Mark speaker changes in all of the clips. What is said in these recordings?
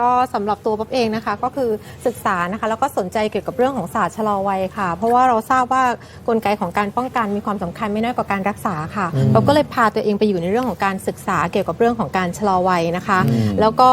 Speaker 1: ก็สำหรับตัวป๊อบเองนะคะก็คือศึกษานะคะแล้วก็สนใจเกี่ยวกับเรื่องของศาสตร์ชะลอวัยค่ะ เพราะว่าเราทราบว่ากลไกของการป้องกันมีความสำคัญไม่น้อยกว่าการรักษาค่ะเราก็เลยพาตัวเองไปอยู่ในเรื่องของการศึกษาเกี่ยวกับเรื่องของการชะลอวัยนะคะ แล้วก็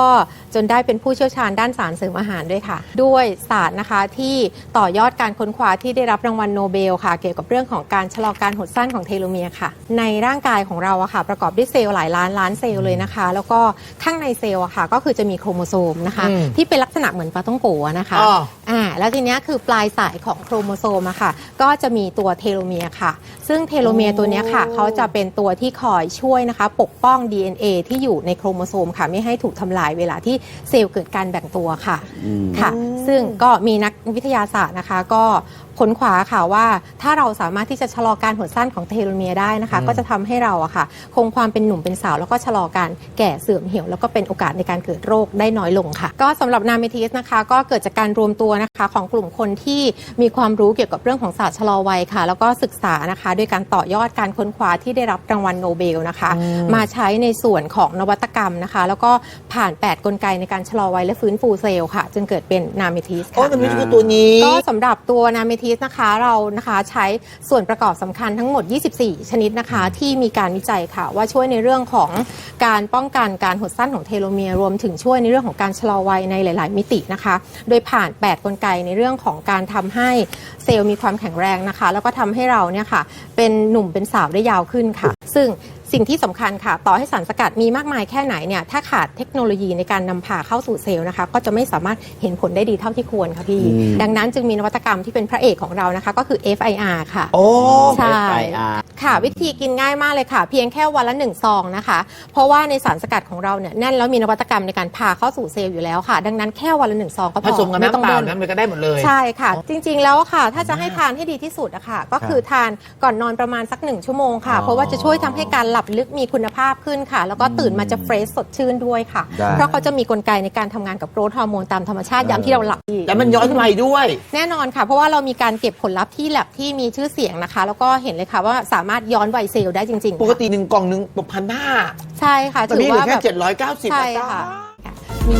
Speaker 1: จนได้เป็นผู้เชี่ยวชาญด้านสารเสริมอาหารด้วยค่ะ ด้วยศาสตร์นะคะที่ต่อยอดการค้นคว้าที่ได้รับรางวัลโนเบลค่ะ เกี่ยวกับเรื่องของการชะลอการหดสั้นของเทโลเมียร์ค่ะ ในร่างกายของเราอะค่ะประกอบด้วยเซลล์หลายล้านล้านเซลล์เลยนะคะ แล้วก็ข้างในเซลล์อะค่ะก็คือจะมีโครโมโซมนะคะ
Speaker 2: อืม
Speaker 1: ที่เป็นลักษณะเหมือนปลาต้องโกะนะคะ
Speaker 2: อ๋อ
Speaker 1: อ่า แล้วทีเนี้ยคือปลายสายของโครโมโซมอะค่ะ ก็จะมีตัวเทโลเมียร์ค่ะ ซึ่งเทโลเมียร์ตัวเนี้ยค่ะเขาจะเป็นตัวที่คอยช่วยนะคะ ปกป้อง DNA ที่อยู่ในโครโมโซมค่ะ ไม่ให้ถูกทำลายเวลาที่เซลล์เกิดการแบ่งตัวค่ะค่ะ ซึ่งก็มีนักวิทยาศาสตร์นะคะ ก็ค้นคว้าค่ะว่า ถ้าเราสามารถที่จะชะลอการหดสั้นของเทโลเมียร์ได้นะคะ ก็จะทำให้เราอะค่ะ คงความเป็นหนุ่มเป็นสาว แล้วก็ชะลอการแก่เสื่อมเหี่ยว แล้วก็เป็นโอกาสในการเกิดโรคได้น้อยลงค่ะ ก็สำหรับนาเมทิสนะคะ ก็เกิดจากการรวมตัวนะคะของกลุ่มคนที่มีความรู้เกี่ยวกับเรื่องของศาสตร์ชะลอวัยค่ะ แล้วก็ศึกษานะคะด้วยการต่อยอดการค้นคว้าที่ได้รับรางวัลโนเบลนะคะ มาใช้ในส่วนของนวัตกรรมนะคะ แล้วก็ผ่าน 8 กลไกในการชะลอวัยและฟื้นฟูเซลล์ค่ะ จึงเกิดเป็นนาเมทิส
Speaker 2: โอ้
Speaker 1: ค่ะ
Speaker 2: แต่ไม่ใช่คือตัวนี้
Speaker 1: ก็สำหรับตัวนาเมทิสนะคะเรานะคะใช้ส่วนประกอบสำคัญทั้งหมด 24 ชนิดนะคะ ที่มีการวิจัยค่ะ ว่าช่วยในเรื่องของการป้องกันการหดสั้นของเทโลเมียร์รวมถึงช่วยในเรื่องของการชะลอวัยในหลาย ๆ มิตินะคะ โดยผ่าน 8 กลไกในเรื่องของการทำให้เซลล์มีความแข็งแรงนะคะ แล้วก็ทำให้เราเนี่ยค่ะเป็นหนุ่มเป็นสาวได้ยาวขึ้นค่ะ ซึ่งสิ่งที่สำคัญค่ะ ต่อให้สารสกัดมีมากมายแค่ไหนเนี่ยถ้าขาดเทคโนโลยีในการนำพาเข้าสู่เซลล์นะคะ ก็จะไม่สามารถเห็นผลได้ดีเท่าที่ควรค่ะพี่ ดังนั้นจึงมีนวัตกรรมที่เป็นพระเอกของเรานะคะ ก็คือ FIR ค่ะ
Speaker 2: โอ้
Speaker 1: ใช่
Speaker 3: FIR
Speaker 1: ค่ะ วิธีกินง่ายมากเลยค่ะ เพียงแค่วันละหนึ่งซองนะคะ เพราะว่าในสารสกัดของเราเนี่ยแน่นแล้วมีนวัตกรรมในการพาเข้าสู่เซลล์อยู่แล้วค่ะ ดังนั้นแค่วันละหนึ่งซองก็พ
Speaker 2: ผ
Speaker 1: อ
Speaker 2: สมกับ
Speaker 1: ไม่ต้อ
Speaker 2: น้ำ
Speaker 1: ง
Speaker 2: เปล่า
Speaker 1: เบิ้ล
Speaker 2: น้ำมันก็ได้หมดเลย
Speaker 1: ใช่ค่ะ จริงๆแล้วค่ะ ถ้าจะให้ทานให้ดีที่สุดอะค่ะ ก็คือทานก่อนนอนประมาณสักหนึ่งชั่วโมงค่ะ
Speaker 3: อ๋อ
Speaker 1: เพราะว่าจะช่วยทำให้การหลับลึกมีคุณภาพขึ้นค่ะ แล้วก็ตื่นมาจะเฟรชสดชื่นด้วยค่ะ
Speaker 3: ได้
Speaker 1: เพราะเขาจะมีกลไกในการทำงานกับโกรทฮอร์โมนตามธรรมชาติยามที่เราหลับ
Speaker 2: แล้วมันย้อนวัยด้วย
Speaker 1: แน่นอนค่ะ เพราะว่าเรามีการเก็บผลลัพธ์ที่แลบที่มีชื่อเสียงนะคะ แล้วก็เห็นเลยค่ะว่าสามารถย้อนวัยเซลล์ได้จริงๆ
Speaker 2: ป
Speaker 1: ค่ะ
Speaker 2: กติหนึ่งกล่องหนึ่งตกพันห้า
Speaker 1: ใช่ค่ะ
Speaker 2: ตอน
Speaker 1: ถือ
Speaker 2: นี้เหลือ
Speaker 1: ว่า
Speaker 2: แค่
Speaker 1: แบบ
Speaker 2: เจ็ดร้อยเก้าสิบ
Speaker 1: ใช่ค่ะ มี